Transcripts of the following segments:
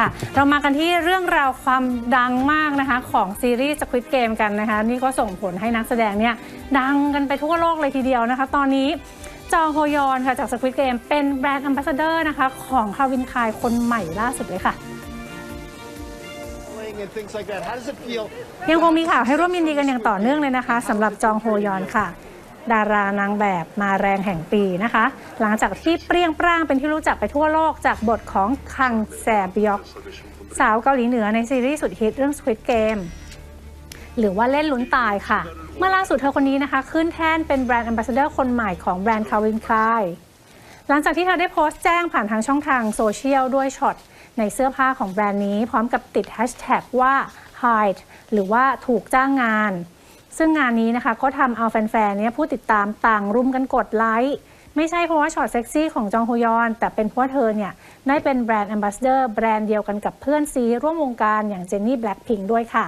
ค่ะ เรามากันที่เรื่องราวความดังมากนะคะ ของซีรีส์ Squid Game กันนะคะ นี่ก็ส่งผลให้นักแสดงเนี่ย ดังกันไปทั่วโลกเลยทีเดียวนะคะ ตอนนี้จองโฮยอนค่ะจาก Squid Game เป็นแบรนด์ a m b a s s a d o r นะคะ ของคาวินคายคนใหม่ล่าสุดเลยค่ะยังคงมีข่าวให้ร่วมยินดีกันอย่างต่อเนื่องเลยนะคะสำหรับจองโฮยอนค่ะ ดารานางแบบมาแรงแห่งปีนะคะ หลังจากที่เปรี้ยงปร้างเป็นที่รู้จักไปทั่วโลกจากบทของคังแซบยอกสาวเกาหลีเหนือในซีรีส์สุดฮิตเรื่อง Squid Game หรือว่าเล่นลุ้นตายค่ะ เมื่อล่าสุดเธอคนนี้นะคะ ขึ้นแท่นเป็นแบรนด์ a m b a s s a d o r คนใหม่ของแบรนด์คาวินคลายหลังจากที่เธอได้โพสต์แจ้งผ่านทางช่องทางโซเชียลด้วยช็อตในเสื้อผ้าของแบรนด์นี้พร้อมกับติดแฮชแท็กว่า hide หรือว่าถูกจ้างงาน ซึ่งงานนี้นะคะก็ทำเอาแฟนๆเนี่ยผู้ติดตามต่างรุมกันกดไลค์ไม่ใช่เพราะว่าช็อตเซ็กซี่ของจองฮยอน แต่เป็นเพราะเธอเนี่ยได้เป็นแบรนด์แอมบาสเดอร์แบรนด์เดียวกันกับเพื่อนซีร่วมวงการอย่างเจนนี่แบล็ k พิงด้วยค่ะ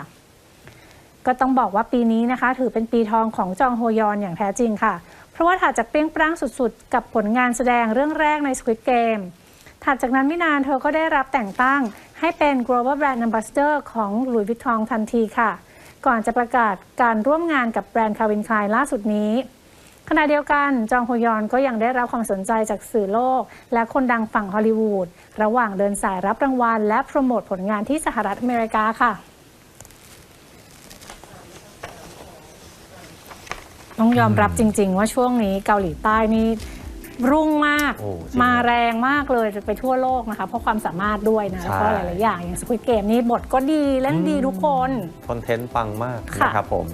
ก็ต้องบอกว่าปีนี้นะคะ ถือเป็นปีทองของจองโฮยอนอย่างแท้จริงค่ะ เพราะว่าถัดจากเปรี้ยงปร้างสุดๆ กับผลงานแสดงเรื่องแรกใน Squid Game ถัดจากนั้นไม่นานเธอก็ได้รับแต่งตั้งให้เป็น Global Brand Ambassador ของ Louis Vuitton ทันทีค่ะ ก่อนจะประกาศการร่วมงานกับแบรนด์คาวินคลายล่าสุดนี้ขณะเดียวกันจองฮยอนก็ยังได้รับความสนใจจากสื่อโลก และคนดังฝั่งฮอลลีวูดระหว่างเดินสายรับรางวัล และโปรโมทผลงานที่สหรัฐอเมริกาค่ะต้องยอมรับจริง ๆ ว่าช่วงนี้เกาหลีใต้นี่ รุ่งมาก โอ้จริง มาแรงมากเลยจะไปทั่วโลกนะคะ เพราะความสามารถด้วยนะแล้วก็ใช่หลาย ๆ อย่าง อย่างสควิตเกมนี่บทก็ดีเล่นดีทุกคน คอนเทนต์ปังมากค่ะ นะครับผม